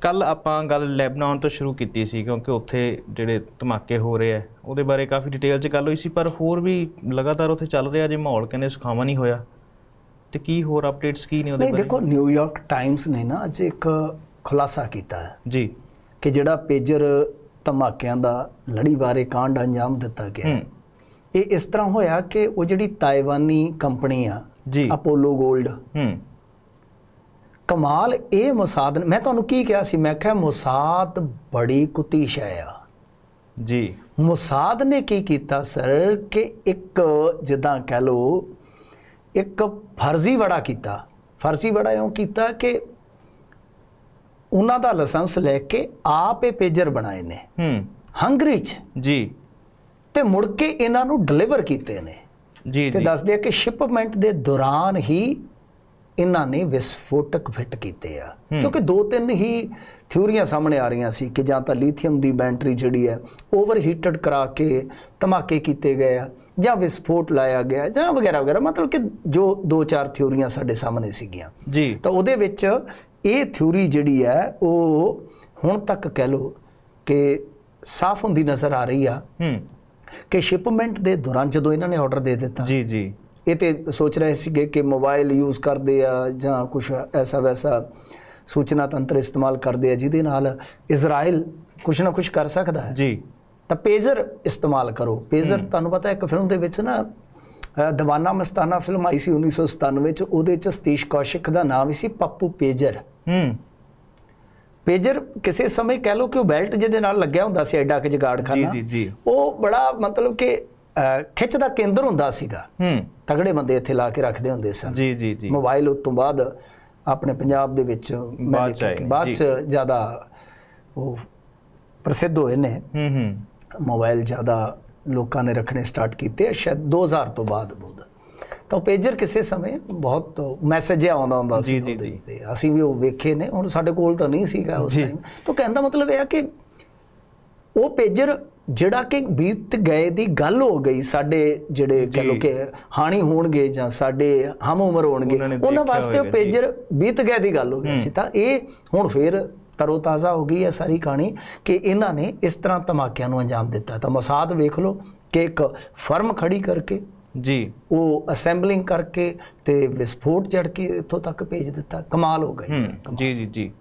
ਕੱਲ ਆਪਾਂ ਗੱਲ ਲੈਬਨਾਨ ਤੋਂ ਸ਼ੁਰੂ ਕੀਤੀ ਸੀ ਕਿਉਂਕਿ ਉੱਥੇ ਜਿਹੜੇ ਧਮਾਕੇ ਹੋ ਰਹੇ ਆ ਉਹਦੇ ਬਾਰੇ ਕਾਫੀ ਡਿਟੇਲ 'ਚ ਗੱਲ ਹੋਈ ਸੀ ਪਰ ਹੋਰ ਵੀ ਲਗਾਤਾਰ ਉੱਥੇ ਚੱਲ ਰਿਹਾ ਜੇ ਮਾਹੌਲ ਕਹਿੰਦੇ ਸੁਖਾਵਾਂ ਨਹੀਂ ਹੋਇਆ। ਤੇ ਕੀ ਹੋਰ ਅਪਡੇਟਸ ਕੀ ਨੇ ਉਹਦੇ ਨਹੀਂ ਬਾਰੇ? ਦੇਖੋ ਨਿਊਯਾਰਕ ਟਾਈਮਸ ਨੇ ਨਾ ਅੱਜ ਇੱਕ ਖੁਲਾਸਾ ਕੀਤਾ ਹੈ ਜੀ। ਕਿ ਜਿਹੜਾ ਪੇਜਰ ਧਮਾਕਿਆਂ ਦਾ ਲੜੀਵਾਰੇ ਕਾਂਡ ਅੰਜਾਮ ਦਿੱਤਾ ਗਿਆ ਇਹ ਇਸ ਤਰ੍ਹਾਂ ਹੋਇਆ ਕਿ ਉਹ ਜਿਹੜੀ ਤਾਇਵਾਨੀ ਕੰਪਨੀ ਆ ਜੀ। ਅਪੋਲੋ 골ਡ ਹੂੰ। ਕਮਾਲ ਇਹ ਮੁਸਾਦ ਮੈਂ ਤੁਹਾਨੂੰ ਕੀ ਕਿਹਾ ਸੀ? ਮੈਂ ਕਿਹਾ ਮੁਸਾਦ ਬੜੀ ਕੁੱਤੀ ਸ਼ੈ ਆ। ਜੀ। ਮੁਸਾਦ ਨੇ ਕੀ ਕੀਤਾ ਸਰ? ਕਿ ਇੱਕ ਜਿੱਦਾਂ ਕਹਿ ਲੋ ਇੱਕ ਫਰਜ਼ੀ ਵੜਾ ਕੀਤਾ। ਫਰਜ਼ੀ ਵੜਾ ਇਉਂ ਕੀਤਾ ਕਿ ਉਹਨਾਂ ਦਾ ਲਾਇਸੈਂਸ ਲੈ ਕੇ ਆਪ ਇਹ ਪੇਜਰ ਬਣਾਏ ਨੇ। ਹੂੰ। ਹੰਗਰੀ ਚ। ਜੀ। ਤੇ ਮੁੜ ਕੇ ਇਹਨਾਂ ਨੂੰ ਡਿਲੀਵਰ ਕੀਤੇ ਨੇ। ਜੀ ਤੇ ਜੀ। ਦੱਸਦੇ ਆ ਕਿ ਸ਼ਿਪਮੈਂਟ ਦੇ ਦੌਰਾਨ ਹੀ ਇਹਨਾਂ ਨੇ ਵਿਸਫੋਟਕ ਫਿੱਟ ਕੀਤੇ ਆ। ਕਿਉਂਕਿ ਦੋ ਤਿੰਨ ਹੀ ਥਿਊਰੀਆਂ ਸਾਹਮਣੇ ਆ ਰਹੀਆਂ ਸੀ ਕਿ ਜਾਂ ਤਾਂ ਲੀਥੀਅਮ ਦੀ ਬੈਟਰੀ ਜਿਹੜੀ ਹੈ ਓਵਰਹੀਟਡ ਕਰਾ ਕੇ ਧਮਾਕੇ ਕੀਤੇ ਗਏ ਆ ਜਾਂ ਵਿਸਫੋਟ ਲਾਇਆ ਗਿਆ ਜਾਂ ਵਗੈਰਾ ਵਗੈਰਾ। ਮਤਲਬ ਕਿ ਜੋ ਦੋ ਚਾਰ ਥਿਊਰੀਆਂ ਸਾਡੇ ਸਾਹਮਣੇ ਸੀਗੀਆਂ। ਜੀ। ਤਾਂ ਉਹਦੇ ਵਿੱਚ ਇਹ ਥਿਊਰੀ ਜਿਹੜੀ ਹੈ ਉਹ ਹੁਣ ਤੱਕ ਕਹਿ ਲੋ ਕਿ ਸਾਫ਼ ਹੁੰਦੀ ਨਜ਼ਰ ਆ ਰਹੀ ਆ ਹੂੰ। ਕਿ ਸ਼ਿਪਮੈਂਟ ਦੇ ਦੌਰਾਨ ਜਦੋਂ ਇਹਨਾਂ ਨੇ ਆਰਡਰ ਦੇ ਦਿੱਤਾ ਜੀ ਜੀ। ਇਹ ਤੇ ਸੋਚ ਰਹੇ ਸੀਗੇ ਕਿ ਮੋਬਾਈਲ ਯੂਜ਼ ਕਰਦੇ ਆ ਜਾਂ ਕੁਝ ਐਸਾ ਵੈਸਾ ਸੂਚਨਾ ਤੰਤਰ ਇਸਤੇਮਾਲ ਕਰਦੇ ਆ ਜਿਹਦੇ ਨਾਲ ਇਜ਼ਰਾਈਲ ਕੁਝ ਨਾ ਕੁਝ ਕਰ ਸਕਦਾ ਹੈ। ਜੀ। ਤਾਂ ਪੇਜ਼ਰ ਇਸਤੇਮਾਲ ਕਰੋ। ਪੇਜ਼ਰ ਤੁਹਾਨੂੰ ਪਤਾ ਇੱਕ ਫਿਲਮ ਦੇ ਵਿੱਚ ਨਾ ਦੀਵਾਨਾ ਮਸਤਾਨਾ ਫਿਲਮ ਆਈ ਸੀ 1997 ਚ ਉਹਦੇ ਚ ਸਤੀਸ਼ ਕੌਸ਼ਿਕ ਦਾ ਨਾਮ ਸੀ ਪੱਪੂ ਪੇਜਰ ਹੂੰ। ਪੇਜਰ ਕਿਸੇ ਸਮੇਂ ਕਹਿ ਲਓ ਕਿ ਉਹ ਬੈਲਟ ਜਿਹਦੇ ਨਾਲ ਲੱਗਿਆ ਹੁੰਦਾ ਸੀ ਐਡਾ ਕਿ ਜੀ ਜਗਾੜਖਾਨਾ ਜੀ ਜੀ। ਉਹ ਬੜਾ ਮਤਲਬ ਕਿ ਖਿੱਚ ਦਾ ਕੇਂਦਰ ਹੁੰਦਾ ਸੀਗਾ। ਹੂੰ। ਤਗੜੇ ਬੰਦੇ ਇੱਥੇ ਲਾ ਕੇ ਰੱਖਦੇ ਹੁੰਦੇ ਸਨ। ਜੀ ਜੀ ਜੀ। ਮੋਬਾਈਲ ਉਸ ਤੋਂ ਬਾਅਦ ਆਪਣੇ ਪੰਜਾਬ ਦੇ ਵਿੱਚ ਬਾਅਦ ਚ ਬਾਅਦ। ਚ ਜ਼ਿਆਦਾ ਉਹ ਪ੍ਰਸਿੱਧ ਹੋਏ ਨੇ। ਹੂੰ ਹੂੰ। ਮੋਬਾਈਲ ਜ਼ਿਆਦਾ ਲੋਕਾਂ ਨੇ ਰੱਖਣੇ ਸਟਾਰਟ ਕੀਤੇ ਸ਼ਾਇਦ 2000 ਤੋਂ ਬਾਅਦ ਬੋਧ ਤਾਂ ਪੇਜਰ ਕਿਸੇ ਸਮੇਂ ਬਹੁਤ ਮੈਸੇਜ ਆਉਂਦਾ ਹੁੰਦਾ ਸੀ ਜੀ, ਜੀ। ਅਸੀਂ ਵੀ ਉਹ ਵੇਖੇ ਨੇ ਹੁਣ ਸਾਡੇ ਕੋਲ ਤਾਂ ਨਹੀਂ ਸੀਗਾ ਉਸ। ਟਾਈਮ ਤਾਂ ਕਹਿਣ ਦਾ ਮਤਲਬ ਇਹ ਆ ਕਿ ਉਹ ਪੇਜਰ ਜਿਹੜਾ ਕਿ ਬੀਤ ਗਏ ਦੀ ਗੱਲ ਹੋ ਗਈ ਸਾਡੇ ਜਿਹੜੇ ਕਹ ਲੋ। ਕਿ ਹਾਣੀ ਹੋਣਗੇ ਜਾਂ ਸਾਡੇ ਹਮ ਉਮਰ ਹੋਣਗੇ ਉਹਨਾਂ ਵਾਸਤੇ ਉਹ। ਪੇਜਰ ਬੀਤ ਗਏ ਦੀ ਗੱਲ ਹੋ ਗਈ ਸੀ। ਤਾਂ ਇਹ ਹੁਣ ਫੇਰ ਤਰੋਤਾਜ਼ਾ ਹੋ ਗਈ ਹੈ ਸਾਰੀ ਕਹਾਣੀ ਕਿ ਇਹਨਾਂ ਨੇ ਇਸ ਤਰ੍ਹਾਂ ਧਮਾਕਿਆਂ ਨੂੰ ਅੰਜਾਮ ਦਿੱਤਾ। ਤਾਂ ਮੋਸਾਦ ਵੇਖ ਲਓ ਕਿ ਇੱਕ ਫਰਮ ਖੜੀ ਕਰਕੇ ਜੀ। ਉਹ ਅਸੈਂਬਲਿੰਗ ਕਰਕੇ ਤੇ ਵਿਸਫੋਟ ਜੜ ਕੇ ਇੱਥੋਂ ਤੱਕ ਭੇਜ ਦਿੱਤਾ। ਕਮਾਲ ਹੋ ਗਈ। ਹੂੰ। ਜੀ ਜੀ ਜੀ।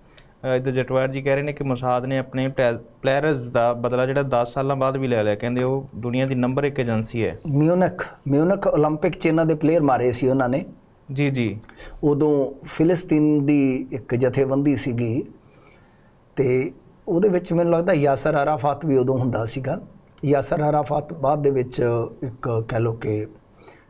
ਇੱਧਰ ਜਟਵਾਰ ਜੀ ਕਹਿ ਰਹੇ ਨੇ ਕਿ ਮੋਸਾਦ ਨੇ ਆਪਣੇ ਪਲੇਅਰਸ ਦਾ ਬਦਲਾ ਜਿਹੜਾ 10 ਸਾਲਾਂ ਬਾਅਦ ਵੀ ਲੈ ਲਿਆ ਕਹਿੰਦੇ ਉਹ ਦੁਨੀਆ ਦੀ ਨੰਬਰ 1 ਏਜੰਸੀ ਹੈ ਮਿਊਨਿਕ ਮਿਊਨਿਕ 올림픽 ਚ ਇਹਨਾਂ ਦੇ ਪਲੇਅਰ ਮਾਰੇ ਸੀ ਉਹਨਾਂ ਨੇ ਜੀ ਜੀ ਉਦੋਂ ਫਿਲਿਸਤੀਨ ਦੀ ਇੱਕ ਜਥੇਬੰਦੀ ਸੀਗੀ ਤੇ ਉਹਦੇ ਵਿੱਚ ਮੈਨੂੰ ਲੱਗਦਾ ਯਾਸਰ ਅਰਾਫਾਤ ਵੀ ਉਦੋਂ ਹੁੰਦਾ ਸੀਗਾ ਯਾਸਰ ਅਰਾਫਾਤ ਬਾਅਦ ਦੇ ਵਿੱਚ ਇੱਕ ਕਹਿ ਲੋ ਕਿ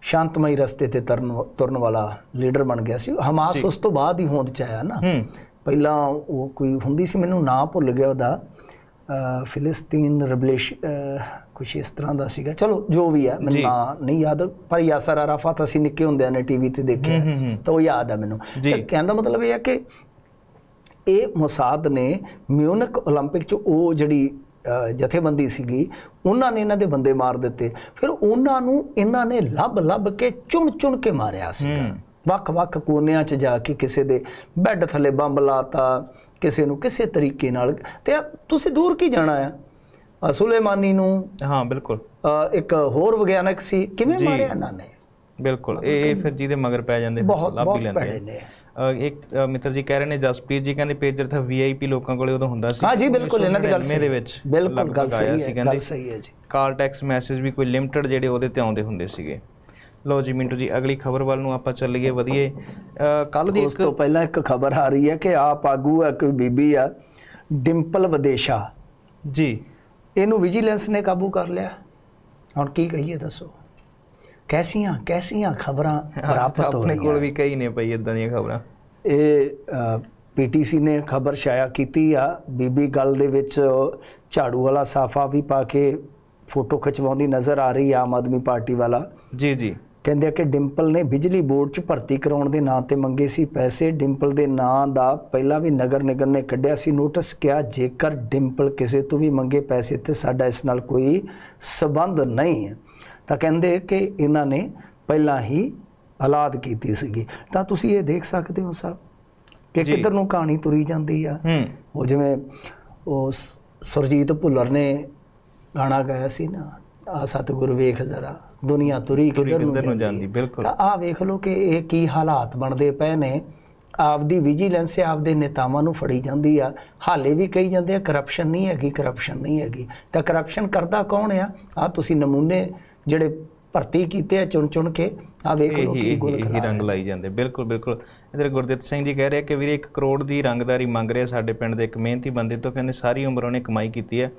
ਸ਼ਾਂਤਮਈ ਰਸਤੇ ਤੇ ਤੁਰਨ ਤੁਰਨ ਵਾਲਾ ਲੀਡਰ ਬਣ ਗਿਆ ਸੀ ਹਮਾਸ ਉਸ ਤੋਂ ਬਾਅਦ ਹੀ ਹੋਂਦ ਚ ਆਇਆ ਨਾ ਹੂੰ ਪਹਿਲਾਂ ਉਹ ਕੋਈ ਹੁੰਦੀ ਸੀ ਮੈਨੂੰ ਨਾਂ ਭੁੱਲ ਗਿਆ ਉਹਦਾ ਅ, ਫਿਲਿਸਤੀਨ ਰਿਬਲੇਸ਼ ਕੁਛ ਇਸ ਤਰ੍ਹਾਂ ਦਾ ਸੀਗਾ ਚਲੋ ਜੋ ਵੀ ਹੈ ਮੈਨੂੰ ਨਾਂ ਨਹੀਂ ਯਾਦ ਪਰ ਯਾਸਰ ਅਰਾਫਾਤ ਅਸੀਂ ਨਿੱਕੇ ਹੁੰਦਿਆਂ ਨੇ ਟੀਵੀ ਤੇ ਦੇਖਿਆ ਹੂੰ, ਹੂੰ। ਤਾਂ ਉਹ ਯਾਦ ਆ ਮੈਨੂੰ ਜੀ। ਤਾਂ ਕਹਿਣ ਦਾ ਮਤਲਬ ਇਹ ਹੈ ਕਿ ਇਹ ਮੋਸਾਦ ਨੇ ਮਿਊਨਿਕ 올림픽 ਚ ਉਹ ਜਿਹੜੀ ਅ, ਜਥੇਬੰਦੀ ਸੀਗੀ ਉਹਨਾਂ ਨੇ ਇਹਨਾਂ ਦੇ ਬੰਦੇ ਮਾਰ ਦਿੱਤੇ ਫਿਰ ਉਹਨਾਂ ਨੂੰ ਇਹਨਾਂ ਨੇ ਲੱਭ ਲੱਭ ਕੇ ਚੁਣ ਚੁਣ ਕੇ ਮਾਰਿਆ ਸੀਗਾ ਹੂੰ। ਵੱਖ-ਵੱਖ ਕੋਨਿਆਂ 'ਚ ਜਾ ਕੇ ਕਿਸੇ ਦੇ ਬੈੱਡ ਥੱਲੇ ਬੰਬ ਲਾਤਾ ਕਿਸੇ ਨੂੰ ਕਿਸੇ ਤਰੀਕੇ ਨਾਲ। ਤੇ ਤੁਸੀਂ ਦੂਰ ਕੀ ਜਾਣਾ ਆ? ਸੁਲੇਮਾਨੀ ਨੂੰ? ਹਾਂ ਬਿਲਕੁਲ। ਇੱਕ ਹੋਰ ਵਿਗਿਆਨਕ ਸੀ। ਕਿਵੇਂ। ਮਾਰਿਆ ਇਹਨਾਂ ਨੇ? ਬਿਲਕੁਲ। ਇਹ ਫਿਰ ਜਿਹਦੇ ਮਗਰ ਪੈ ਜਾਂਦੇ ਲੱਭ ਹੀ ਬਹੁਤ ਲੈਂਦੇ। ਨੇ। ਇੱਕ ਮਿੱਤਰ ਜੀ ਕਹਿ ਰਹੇ ਨੇ ਜਸਪ੍ਰੀਤ ਜੀ ਕਹਿੰਦੇ ਪੇਜਰ ਤਾਂ ਵੀਆਈਪੀ ਲੋਕਾਂ ਕੋਲੇ ਉਦੋਂ ਹੁੰਦਾ ਸੀ। ਹਾਂ ਜੀ ਬਿਲਕੁਲ ਇਹਨਾਂ ਦੀ ਗੱਲ 1999 ਦੇ ਵਿੱਚ ਬਿਲਕੁਲ ਸਹੀ ਹੈ ਗੱਲ ਸਹੀ ਹੈ ਜੀ। ਕਾਲ ਟੈਕਸ ਮੈਸੇਜ ਵੀ ਕੋਈ ਲਿਮਟਿਡ ਜਿਹੜੇ ਉਹਦੇ ਤੇ ਆਉਂਦੇ ਹੁੰਦੇ ਸੀਗੇ। ਲੋ ਜੀ ਮਿੰਟੂ ਜੀ ਅਗਲੀ ਖਬਰ ਵੱਲ ਨੂੰ ਆਪਾਂ ਚੱਲੀਏ ਵਧੀਏ। ਕੱਲ ਦੀ ਉਸ ਇੱਕ ਤੋਂ ਪਹਿਲਾਂ ਇੱਕ ਖਬਰ ਆ ਰਹੀ ਹੈ ਕਿ ਆਪ ਆਗੂ ਹੈ ਕੋਈ ਬੀਬੀ ਆ ਡਿੰਪਲ ਵਿਦੇਸ਼ਾ। ਜੀ। ਇਹਨੂੰ ਵਿਜੀਲੈਂਸ ਨੇ ਕਾਬੂ ਕਰ ਲਿਆ। ਹੁਣ ਕੀ ਕਹੀਏ ਦੱਸੋ। ਕੈਸੀਆਂ ਕੈਸੀਆਂ ਖਬਰਾਂ ਪ੍ਰਾਪਤ ਹੋ ਆਪਣੇ ਕੋਲ ਰਹੀਆਂ ਵੀ ਕਈ ਨੇ ਪਈ ਇਦਾਂ ਦੀਆਂ ਖਬਰਾਂ। ਇਹ ਪੀਟੀਸੀ ਨੇ ਖਬਰ ਸ਼ਾਇਆ ਕੀਤੀ ਆ। ਬੀਬੀ ਗੱਲ ਦੇ ਵਿੱਚ ਝਾੜੂ ਵਾਲਾ ਸਾਫਾ ਵੀ ਪਾ ਕੇ ਫੋਟੋ ਖਿਚਵਾਉਂਦੀ ਨਜ਼ਰ ਆ ਰਹੀ ਆ ਆਮ ਆਦਮੀ ਪਾਰਟੀ ਵਾਲਾ। ਜੀ ਜੀ। ਕਹਿੰਦੇ ਆ ਕਿ ਡਿੰਪਲ ਨੇ ਬਿਜਲੀ ਬੋਰਡ 'ਚ ਭਰਤੀ ਕਰਾਉਣ ਦੇ ਨਾਂ ਤੇ ਮੰਗੇ ਸੀ ਪੈਸੇ। ਡਿੰਪਲ ਦੇ ਨਾਂ ਦਾ ਪਹਿਲਾਂ ਵੀ ਨਗਰ ਨਿਗਮ ਨੇ ਕੱਢਿਆ ਸੀ। ਨੋਟਿਸ ਕਿਹਾ ਜੇਕਰ ਡਿੰਪਲ ਕਿਸੇ ਤੋਂ ਵੀ ਮੰਗੇ ਪੈਸੇ ਤੇ ਸਾਡਾ ਇਸ ਨਾਲ ਕੋਈ ਸਬੰਧ ਨਹੀਂ ਹੈ। ਤਾਂ ਕਹਿੰਦੇ ਕਿ ਇਹਨਾਂ ਨੇ ਪਹਿਲਾਂ ਹੀ ਔਲਾਦ ਕੀਤੀ ਸੀਗੀ। ਤਾਂ ਤੁਸੀਂ ਇਹ ਦੇਖ ਸਕਦੇ ਹੋ ਸਾਹਿਬ ਕਿ। ਕਿੱਧਰ ਨੂੰ ਕਹਾਣੀ ਤੁਰੀ ਜਾਂਦੀ ਆ। ਉਹ ਜਿਵੇਂ ਉਹ ਸੁਰਜੀਤ ਭੁੱਲਰ ਨੇ ਗਾਣਾ ਗਾਇਆ ਸੀ ਨਾ ਆ ਸਤਿਗੁਰ ਵੇਖ ਜ਼ਰਾ ਦੁਨੀਆ ਤੁਰੀ ਕਿੱਧਰ ਨੂੰ ਜਾਂਦੀ ਬਿਲਕੁਲ। ਤਾਂ ਆਹ ਵੇਖ ਲਓ ਕਿ ਇਹ ਕੀ ਹਾਲਾਤ ਬਣਦੇ ਪਏ ਨੇ। ਆਪਦੀ ਵਿਜੀਲੈਂਸ ਆਪਦੇ ਨੇਤਾਵਾਂ ਨੂੰ ਫੜੀ ਜਾਂਦੀ ਆ। ਹਾਲੇ ਵੀ ਕਹੀ ਜਾਂਦੇ ਆ ਕਰਪਸ਼ਨ ਨਹੀਂ ਹੈਗੀ ਕਰਪਸ਼ਨ ਨਹੀਂ ਹੈਗੀ। ਤਾਂ ਕਰਪਸ਼ਨ ਕਰਦਾ ਕੌਣ ਆ? ਆ ਤੁਸੀਂ ਨਮੂਨੇ ਜਿਹੜੇ ਭਰਤੀ ਕੀਤੇ ਆ ਚੁਣ ਚੁਣ ਕੇ ਆ ਵੇਖ ਇਹੀ ਕੀ ਗੁਲ ਇਹੀ ਰੰਗ ਲਾਈ ਜਾਂਦੇ ਬਿਲਕੁਲ ਬਿਲਕੁਲ। ਇਧਰ ਗੁਰਦਿੱਤ ਸਿੰਘ ਜੀ ਕਹਿ ਰਹੇ ਕਿ ਵੀਰੇ 1 ਕਰੋੜ ਦੀ ਰੰਗਦਾਰੀ ਮੰਗ ਰਿਹਾ ਸਾਡੇ ਪਿੰਡ ਦੇ ਇੱਕ ਮਿਹਨਤੀ ਬੰਦੇ ਤੋਂ ਕਹਿੰਦੇ ਸਾਰੀ ਉਮਰ ਉਹਨੇ ਕਮਾਈ ਕੀਤੀ ਹੈ।